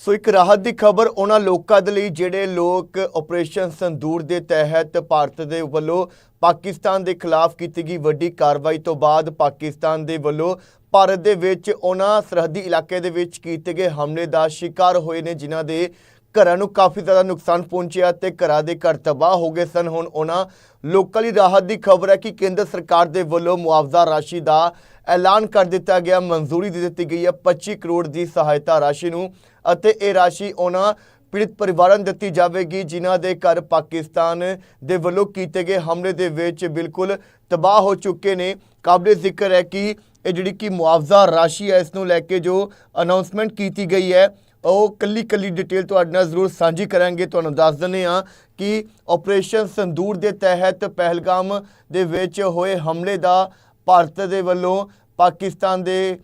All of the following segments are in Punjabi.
ਸੋ ਇੱਕ ਰਾਹਤ ਦੀ ਖਬਰ ਉਹਨਾਂ ਲੋਕਾਂ ਦੇ ਲਈ ਜਿਹੜੇ ਲੋਕ ਆਪਰੇਸ਼ਨ ਸੰਦੂਰ ਦੇ ਤਹਿਤ ਭਾਰਤ ਦੇ ਵੱਲੋਂ ਪਾਕਿਸਤਾਨ ਦੇ ਖਿਲਾਫ ਕੀਤੀ ਗਈ ਵੱਡੀ ਕਾਰਵਾਈ ਤੋਂ ਬਾਅਦ ਪਾਕਿਸਤਾਨ ਦੇ ਵੱਲੋਂ ਭਾਰਤ ਦੇ ਵਿੱਚ ਉਹਨਾਂ ਸਰਹੱਦੀ ਇਲਾਕੇ ਦੇ ਵਿੱਚ ਕੀਤੇ ਗਏ ਹਮਲੇ ਦਾ ਸ਼ਿਕਾਰ ਹੋਏ ਨੇ, ਜਿਨ੍ਹਾਂ ਦੇ ਘਰਾਂ ਨੂੰ ਕਾਫੀ ਜ਼ਿਆਦਾ ਨੁਕਸਾਨ ਪਹੁੰਚਿਆ ਤੇ ਘਰਾਂ ਦੇ ਘਰ ਤਬਾਹ ਹੋ ਗਏ ਸਨ। ਹੁਣ ਉਹਨਾਂ ਲੋਕਾਂ ਲਈ ਰਾਹਤ ਦੀ ਖਬਰ ਹੈ ਕਿ ਕੇਂਦਰ ਸਰਕਾਰ ਦੇ ਵੱਲੋਂ ਮੁਆਵਜ਼ਾ ਰਾਸ਼ੀ ਦਾ ਐਲਾਨ ਕਰ ਦਿੱਤਾ ਗਿਆ। ਮਨਜ਼ੂਰੀ ਦੇ ਦਿੱਤੀ ਗਈ ਹੈ 25 ਕਰੋੜ ਦੀ ਸਹਾਇਤਾ ਰਾਸ਼ੀ ਨੂੰ ਅਤੇ ਇਹ ਰਾਸ਼ੀ ਉਹਨਾਂ ਪੀੜਤ ਪਰਿਵਾਰਾਂ ਨੂੰ ਦਿੱਤੀ ਜਾਵੇਗੀ, ਜਿਨ੍ਹਾਂ ਦੇ ਘਰ ਪਾਕਿਸਤਾਨ ਦੇ ਵੱਲੋਂ ਕੀਤੇ ਗਏ ਹਮਲੇ ਦੇ ਵਿੱਚ ਬਿਲਕੁਲ ਤਬਾਹ ਹੋ ਚੁੱਕੇ ਨੇ। ਕਾਬਲੇ ਜ਼ਿਕਰ ਹੈ ਕਿ ਇਹ ਜਿਹੜੀ ਕਿ ਮੁਆਵਜ਼ਾ ਰਾਸ਼ੀ ਹੈ, ਇਸ ਨੂੰ ਲੈ ਕੇ ਜੋ ਅਨਾਉਂਸਮੈਂਟ ਕੀਤੀ ਗਈ ਹੈ ਉਹ ਕੱਲੀ ਕੱਲੀ ਡਿਟੇਲ ਤੁਹਾਡੇ ਨਾਲ ਜ਼ਰੂਰ ਸਾਂਝੀ ਕਰਾਂਗੇ। ਤੁਹਾਨੂੰ ਦੱਸ ਦਿੰਦੇ ਹਾਂ ਕਿ ਆਪਰੇਸ਼ਨ ਸੰਦੂਰ ਦੇ ਤਹਿਤ ਪਹਿਲਗਾਮ ਦੇ ਵਿੱਚ ਹੋਏ ਹਮਲੇ ਦਾ ਭਾਰਤ ਦੇ ਵੱਲੋਂ ਪਾਕਿਸਤਾਨ ਦੇ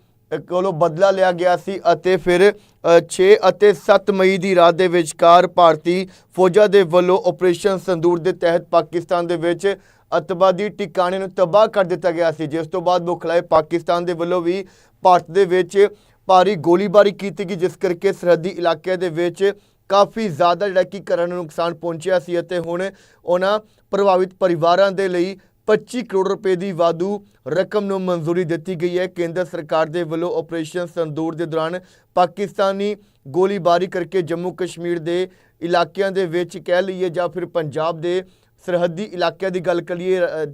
ਕੋਲੋਂ ਬਦਲਾ ਲਿਆ ਗਿਆ ਸੀ ਅਤੇ ਫਿਰ ਅ, 6 ਅਤੇ 7 ਮਈ ਦੀ ਰਾਤ ਦੇ ਵਿਚਕਾਰ ਭਾਰਤੀ ਫੌਜਾਂ ਦੇ ਵੱਲੋਂ ਆਪਰੇਸ਼ਨ ਸੰਦੂਰ ਦੇ ਤਹਿਤ ਪਾਕਿਸਤਾਨ ਦੇ ਵਿੱਚ ਅਤਵਾਦੀ ਟਿਕਾਣੇ ਨੂੰ ਤਬਾਹ ਕਰ ਦਿੱਤਾ ਗਿਆ ਸੀ। ਜਿਸ ਤੋਂ ਬਾਅਦ ਮੁਖਲਾਏ ਪਾਕਿਸਤਾਨ ਦੇ ਵੱਲੋਂ ਵੀ ਭਾਰਤ ਦੇ ਵਿੱਚ ਭਾਰੀ ਗੋਲੀਬਾਰੀ ਕੀਤੀ ਗਈ, ਜਿਸ ਕਰਕੇ ਸਰਹੱਦੀ ਇਲਾਕੇ ਦੇ ਵਿੱਚ ਕਾਫੀ ਜ਼ਿਆਦਾ ਜਿਹੜਾ ਕਿ ਘਰਾਂ ਨੂੰ ਨੁਕਸਾਨ ਪਹੁੰਚਿਆ ਸੀ ਅਤੇ ਹੁਣ ਉਹਨਾਂ ਪ੍ਰਭਾਵਿਤ ਪਰਿਵਾਰਾਂ ਦੇ ਲਈ 25 ਕਰੋੜ ਰੁਪਏ ਦੀ ਵਾਧੂ ਰਕਮ ਨੂੰ ਮਨਜ਼ੂਰੀ ਦਿੱਤੀ ਗਈ ਹੈ। ਕੇਂਦਰ ਸਰਕਾਰ ਦੇ ਵੱਲੋਂ ਆਪਰੇਸ਼ਨ ਸੰਦੂਰ ਦੇ ਦੌਰਾਨ ਪਾਕਿਸਤਾਨੀ ਗੋਲੀਬਾਰੀ ਕਰਕੇ ਜੰਮੂ ਕਸ਼ਮੀਰ ਦੇ ਇਲਾਕਿਆਂ ਦੇ ਵਿੱਚ ਕਹਿ ਲਈਏ ਜਾਂ ਫਿਰ ਪੰਜਾਬ ਦੇ ਸਰਹੱਦੀ ਇਲਾਕਿਆਂ ਦੀ ਗੱਲ ਕਰੀਏ ਅ,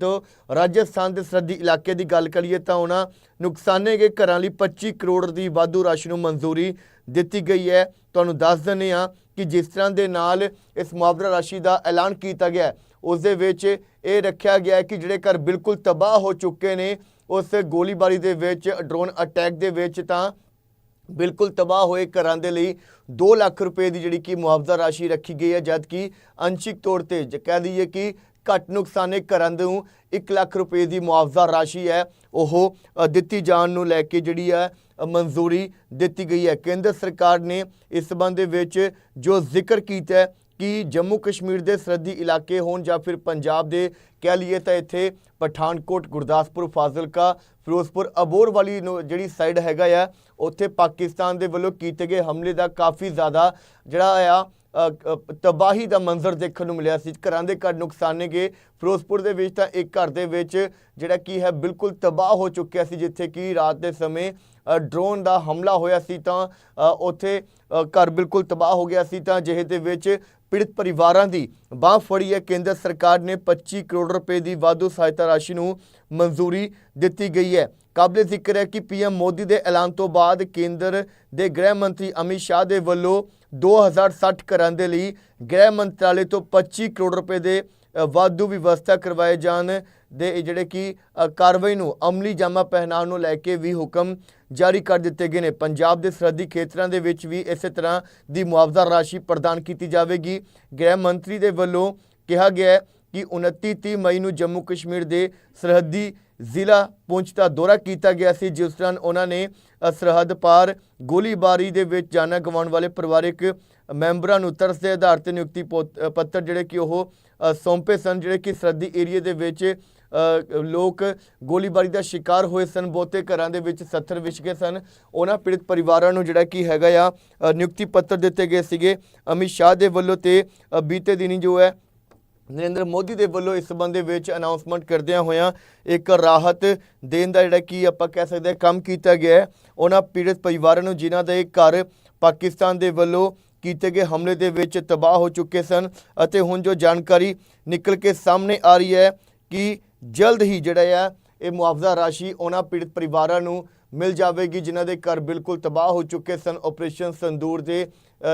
ਰਾਜਸਥਾਨ ਦੇ ਸਰਹੱਦੀ ਇਲਾਕੇ ਦੀ ਗੱਲ ਕਰੀਏ ਤਾਂ ਉਹਨਾਂ ਨੁਕਸਾਨੇ ਗਏ ਘਰਾਂ ਲਈ 25 ਕਰੋੜ ਦੀ ਵਾਧੂ ਰਾਸ਼ੀ ਨੂੰ ਮਨਜ਼ੂਰੀ ਦਿੱਤੀ ਗਈ ਹੈ। ਤੁਹਾਨੂੰ ਦੱਸ ਦਿੰਦੇ ਹਾਂ ਕਿ ਜਿਸ ਤਰ੍ਹਾਂ ਦੇ ਨਾਲ ਇਸ ਮੁਆਵਜ਼ਾ ਰਾਸ਼ੀ ਦਾ ਐਲਾਨ ਕੀਤਾ ਗਿਆ ਉਸ ਦੇ ਵਿੱਚ ਇਹ ਰੱਖਿਆ ਗਿਆ ਹੈ ਕਿ ਜਿਹੜੇ ਘਰ ਬਿਲਕੁਲ ਤਬਾਹ ਹੋ ਚੁੱਕੇ ਨੇ ਉਸ ਗੋਲੀਬਾਰੀ ਦੇ ਵਿੱਚ ਡਰੋਨ ਅਟੈਕ ਦੇ ਵਿੱਚ ਤਾਂ ਬਿਲਕੁਲ ਤਬਾਹ ਹੋਏ ਘਰਾਂ ਦੇ ਲਈ 2 ਲੱਖ ਰੁਪਏ ਦੀ ਜਿਹੜੀ ਕਿ ਮੁਆਵਜ਼ਾ ਰਾਸ਼ੀ ਰੱਖੀ ਗਈ ਹੈ ਜਦ ਕਿ ਅੰਸ਼ਿਕ ਤੌਰ ਤੇ ਜੇ, ਕਹਿ ਦਈਏ ਕਿ ਘੱਟ ਨੁਕਸਾਨੇ ਘਰਾਂ ਨੂੰ 1 ਲੱਖ ਰੁਪਏ ਦੀ ਮੁਆਵਜ਼ਾ ਰਾਸ਼ੀ ਹੈ, ਉਹ ਦਿੱਤੀ ਜਾਣ ਨੂੰ ਲੈ ਕੇ ਜਿਹੜੀ ਹੈ ਮਨਜ਼ੂਰੀ ਦਿੱਤੀ ਗਈ ਹੈ। ਕੇਂਦਰ ਸਰਕਾਰ ਨੇ ਇਸ ਸੰਬੰਧ ਦੇ ਵਿੱਚ ਜੋ ਜ਼ਿਕਰ ਕੀਤਾ ਹੈ ਕਿ ਜੰਮੂ ਕਸ਼ਮੀਰ ਦੇ ਸਰਹੱਦੀ ਇਲਾਕੇ ਹੋਣ ਜਾਂ ਫਿਰ ਪੰਜਾਬ ਦੇ ਕਹਿ ਲਈਏ ਤਾਂ ਇੱਥੇ ਪਠਾਨਕੋਟ, ਗੁਰਦਾਸਪੁਰ, ਫਾਜ਼ਿਲਕਾ, ਫਿਰੋਜ਼ਪੁਰ ਅਬੋਰ ਵਾਲੀ ਨੂੰ ਜਿਹੜੀ ਸਾਈਡ ਹੈਗਾ ਆ, ਉੱਥੇ ਪਾਕਿਸਤਾਨ ਦੇ ਵੱਲੋਂ ਕੀਤੇ ਗਏ ਹਮਲੇ ਦਾ ਕਾਫੀ ਜ਼ਿਆਦਾ ਜਿਹੜਾ ਆ ਤਬਾਹੀ ਦਾ ਮੰਜ਼ਰ ਦੇਖਣ ਨੂੰ ਮਿਲਿਆ ਸੀ। ਘਰਾਂ ਦੇ ਘਰ ਨੁਕਸਾਨੇ ਗਏ। ਫਿਰੋਜ਼ਪੁਰ ਦੇ ਵਿੱਚ ਤਾਂ ਇੱਕ ਘਰ ਦੇ ਵਿੱਚ ਜਿਹੜਾ ਕੀ ਹੈ, ਬਿਲਕੁਲ ਤਬਾਹ ਹੋ ਚੁੱਕਿਆ ਸੀ, ਜਿੱਥੇ ਕਿ ਰਾਤ ਦੇ ਸਮੇਂ ਡਰੋਨ ਦਾ ਹਮਲਾ ਹੋਇਆ ਸੀ ਤਾਂ ਉੱਥੇ ਘਰ ਬਿਲਕੁਲ ਤਬਾਹ ਹੋ ਗਿਆ ਸੀ ਤਾਂ ਜਿਹੇ ਦੇ ਵਿੱਚ ਪੀੜਤ ਪਰਿਵਾਰਾਂ ਦੀ ਬਾਹ ਫੜੀ ਹੈ। ਕੇਂਦਰ ਸਰਕਾਰ ਨੇ 25 ਕਰੋੜ ਰੁਪਏ ਦੀ ਵਾਧੂ ਸਹਾਇਤਾ ਰਾਸ਼ੀ ਨੂੰ ਮਨਜ਼ੂਰੀ ਦਿੱਤੀ ਗਈ ਹੈ। ਕਾਬਲੇ ਜ਼ਿਕਰ ਹੈ ਕਿ ਪੀਐਮ ਮੋਦੀ ਦੇ ਐਲਾਨ ਤੋਂ ਬਾਅਦ ਕੇਂਦਰ ਦੇ ਗ੍ਰਹਿ ਮੰਤਰੀ ਅਮਿਤ ਸ਼ਾਹ ਦੇ ਵੱਲੋਂ 2060 ਘਰਾਂ ਦੇ ਲਈ ਗ੍ਰਹਿ ਮੰਤਰਾਲੇ ਤੋਂ 25 ਕਰੋੜ ਰੁਪਏ ਦੇ ਵਾਧੂ ਵਿਵਸਥਾ ਕਰਵਾਏ ਜਾਣ ਦੇ ਜਿਹੜੇ ਕਿ ਕਾਰਵਾਈ ਨੂੰ ਅਮਲੀ ਜਾਮਾ ਪਹਿਨਾਉਣ ਨੂੰ ਲੈ ਕੇ ਵੀ ਹੁਕਮ ਜਾਰੀ ਕਰ ਦਿੱਤੇ ਗਏ ਨੇ। ਪੰਜਾਬ ਦੇ ਸਰਹੱਦੀ ਖੇਤਰਾਂ ਦੇ ਵਿੱਚ ਵੀ ਇਸੇ ਤਰ੍ਹਾਂ ਦੀ ਮੁਆਵਜ਼ਾ ਰਾਸ਼ੀ ਪ੍ਰਦਾਨ ਕੀਤੀ ਜਾਵੇਗੀ। ਗ੍ਰਹਿ ਮੰਤਰੀ ਦੇ ਵੱਲੋਂ ਕਿਹਾ ਗਿਆ ਕਿ 29 30 ਮਈ ਨੂੰ ਜੰਮੂ ਕਸ਼ਮੀਰ ਦੇ ਸਰਹੱਦੀ ਜ਼ਿਲ੍ਹਾ ਪੁੰਛ ਦਾ ਦੌਰਾ ਕੀਤਾ ਗਿਆ ਸੀ, ਜਿਸ ਦੌਰਾਨ ਉਹਨਾਂ ਨੇ ਸਰਹੱਦ ਪਾਰ ਗੋਲੀਬਾਰੀ ਦੇ ਵਿੱਚ ਜਾਨਾਂ ਗਵਾਉਣ ਵਾਲੇ ਪਰਿਵਾਰਕ ਮੈਂਬਰਾਂ ਨੂੰ ਤਰਸ ਦੇ ਆਧਾਰ ਤੇ ਨਿਯੁਕਤੀ ਪੋਤ- ਪੱਤਰ ਜਿਹੜੇ ਕਿ ਉਹ ਸੌਂਪੇ ਸਨ, ਜਿਹੜੇ ਕਿ ਸਰਹੱਦੀ ਏਰੀਏ ਦੇ ਵਿੱਚ ਲੋਕ ਗੋਲੀਬਾਰੀ ਦਾ ਸ਼ਿਕਾਰ ਹੋਏ ਸਨ, ਬਹੁਤੇ ਘਰਾਂ ਦੇ ਵਿੱਚ ਸੱਥਰ ਵਿਛ ਗਏ ਸਨ। ਉਹਨਾਂ ਪੀੜਤ ਪਰਿਵਾਰਾਂ ਨੂੰ ਜਿਹੜਾ ਕੀ ਹੈਗਾ ਆ ਨਿਯੁਕਤੀ ਪੱਤਰ ਦਿੱਤੇ ਗਏ ਸੀਗੇ। ਅਮਿਤ ਸ਼ਾਹ ਦੇ ਵੱਲੋਂ ਤੇ ਬੀਤੇ ਦਿਨੀ ਜੋ ਹੈ ਨਰਿੰਦਰ ਮੋਦੀ ਦੇ ਵੱਲੋਂ ਇਸ ਸੰਬੰਧ ਦੇ ਵਿੱਚ ਅਨਾਉਂਸਮੈਂਟ ਕਰਦਿਆਂ ਹੋਇਆਂ ਇੱਕ ਰਾਹਤ ਦੇਣ ਦਾ ਜਿਹੜਾ ਕੀ ਆਪਾਂ ਕਹਿ ਸਕਦੇ ਹਾਂ ਕੰਮ ਕੀਤਾ ਗਿਆ ਹੈ। ਉਹਨਾਂ ਪੀੜਤ ਪਰਿਵਾਰਾਂ ਨੂੰ ਜਿਨ੍ਹਾਂ ਦੇ ਘਰ ਪਾਕਿਸਤਾਨ ਦੇ ਵੱਲੋਂ ਕੀਤੇ ਗਏ ਹਮਲੇ ਦੇ ਵਿੱਚ ਤਬਾਹ ਹੋ ਚੁੱਕੇ ਸਨ ਅਤੇ ਹੁਣ ਜੋ ਜਾਣਕਾਰੀ ਨਿਕਲ ਕੇ ਸਾਹਮਣੇ ਆ ਰਹੀ ਹੈ ਕਿ ਜਲਦ ਹੀ ਜਿਹੜਾ ਆ ਇਹ ਮੁਆਵਜ਼ਾ ਰਾਸ਼ੀ ਉਹਨਾਂ ਪੀੜਤ ਪਰਿਵਾਰਾਂ ਨੂੰ ਮਿਲ ਜਾਵੇਗੀ, ਜਿਨ੍ਹਾਂ ਦੇ ਘਰ ਬਿਲਕੁਲ ਤਬਾਹ ਹੋ ਚੁੱਕੇ ਸਨ। ਆਪਰੇਸ਼ਨ ਸੰਦੂਰ ਦੇ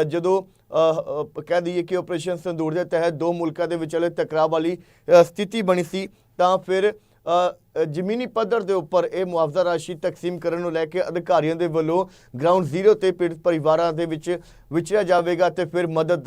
ਜਦੋਂ ਕਹਿ ਦਈਏ ਕਿ ਆਪਰੇਸ਼ਨ ਸੰਦੂਰ ਦੇ ਤਹਿਤ ਦੋ ਮੁਲਕਾਂ ਦੇ ਵਿਚਾਲੇ ਟਕਰਾਅ ਵਾਲੀ ਸਥਿਤੀ ਬਣੀ ਸੀ, ਤਾਂ ਫਿਰ ਜ਼ਮੀਨੀ ਪੱਧਰ ਦੇ ਉੱਪਰ ਇਹ ਮੁਆਵਜ਼ਾ ਰਾਸ਼ੀ ਤਕਸੀਮ ਕਰਨ ਨੂੰ ਲੈ ਕੇ ਅਧਿਕਾਰੀਆਂ ਦੇ ਵੱਲੋਂ ਗਰਾਊਂਡ ਜ਼ੀਰੋ ਤੇ ਪੀੜਤ ਪਰਿਵਾਰਾਂ ਦੇ ਵਿੱਚ ਵਿਚਰਿਆ ਜਾਵੇਗਾ ਤੇ ਫਿਰ ਮਦਦ